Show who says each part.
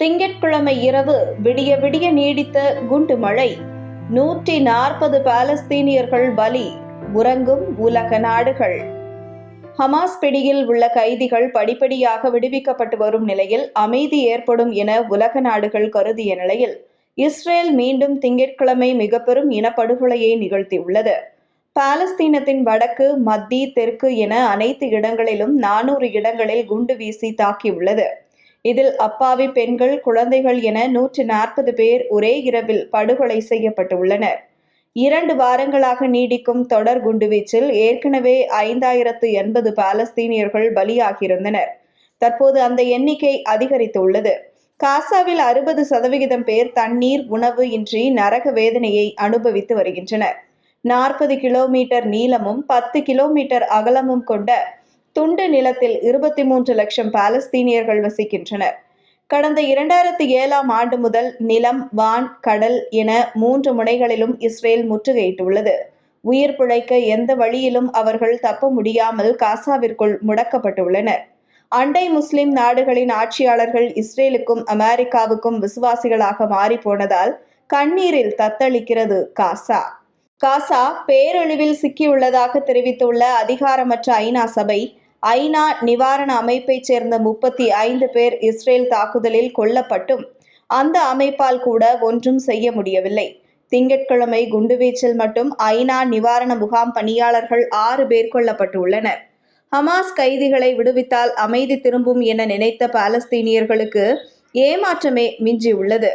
Speaker 1: திங்கட்கிழமை இரவு விடிய விடிய நீடித்த குண்டு மழை. நூற்றி நாற்பது பாலஸ்தீனியர்கள் பலி. உறங்கும் உலக நாடுகள். ஹமாஸ் பிடியில் உள்ள கைதிகள் படிப்படியாக விடுவிக்கப்பட்டு வரும் நிலையில் அமைதி ஏற்படும் என உலக நாடுகள் கருதிய நிலையில் இஸ்ரேல் மீண்டும் திங்கட்கிழமை மிக பெரும் இனப்படுகொலையை நிகழ்த்தியுள்ளது. பாலஸ்தீனத்தின் வடக்கு மத்தி தெற்கு என அனைத்து இடங்களிலும் நானூறு இடங்களில் குண்டு வீசி தாக்கியுள்ளது. இதில் அப்பாவி பெண்கள் குழந்தைகள் என நூற்று நாற்பது பேர் ஒரே இரவில் படுகொலை செய்யப்பட்டுள்ளனர். இரண்டு வாரங்களாக நீடிக்கும் தொடர் குண்டுவீச்சில் ஏற்கனவே ஐந்தாயிரத்து எண்பது பாலஸ்தீனியர்கள் பலியாகியிருந்தனர். தற்போது அந்த எண்ணிக்கை அதிகரித்துள்ளது. காசாவில் அறுபது சதவிகிதம் பேர் தண்ணீர் உணவு இன்றி நரக வேதனையை அனுபவித்து வருகின்றனர். நாற்பது கிலோமீட்டர் நீளமும் பத்து கிலோமீட்டர் அகலமும் கொண்ட துண்டு நிலத்தில் இருபத்தி மூன்று லட்சம் பாலஸ்தீனியர்கள் வசிக்கின்றனர். கடந்த இரண்டாயிரத்தி ஏழாம் ஆண்டு முதல் நிலம் வான் கடல் என மூன்று முனைகளிலும் இஸ்ரேல் முற்றுகையிட்டுள்ளது. உயிர் பிழைக்க எந்த வழியிலும் அவர்கள் தப்ப முடியாமல் காசாவிற்குள் முடக்கப்பட்டுள்ளனர். அண்டை முஸ்லிம் நாடுகளின் ஆட்சியாளர்கள் இஸ்ரேலுக்கும் அமெரிக்காவுக்கும் விசுவாசிகளாக மாறிப்போனதால் கண்ணீரில் தத்தளிக்கிறது காசா. காசா பேரழிவில் சிக்கியுள்ளதாக தெரிவித்துள்ள அதிகாரமற்ற ஐநா சபை ஐநா நிவாரண அமைப்பைச் சேர்ந்த முப்பத்தி ஐந்து பேர் இஸ்ரேல் தாக்குதலில் கொல்லப்பட்டும். அந்த அமைப்பால் கூட ஒன்றும் செய்ய முடியவில்லை. திங்கட்கிழமை குண்டுவீச்சில் மட்டும் ஐநா நிவாரண முகாம் பணியாளர்கள் ஆறு பேர் கொல்லப்பட்டுள்ளனர். ஹமாஸ் கைதிகளை விடுவித்தால் அமைதி திரும்பும் என நினைத்த பாலஸ்தீனியர்களுக்கு ஏமாற்றமே மிஞ்சியுள்ளது.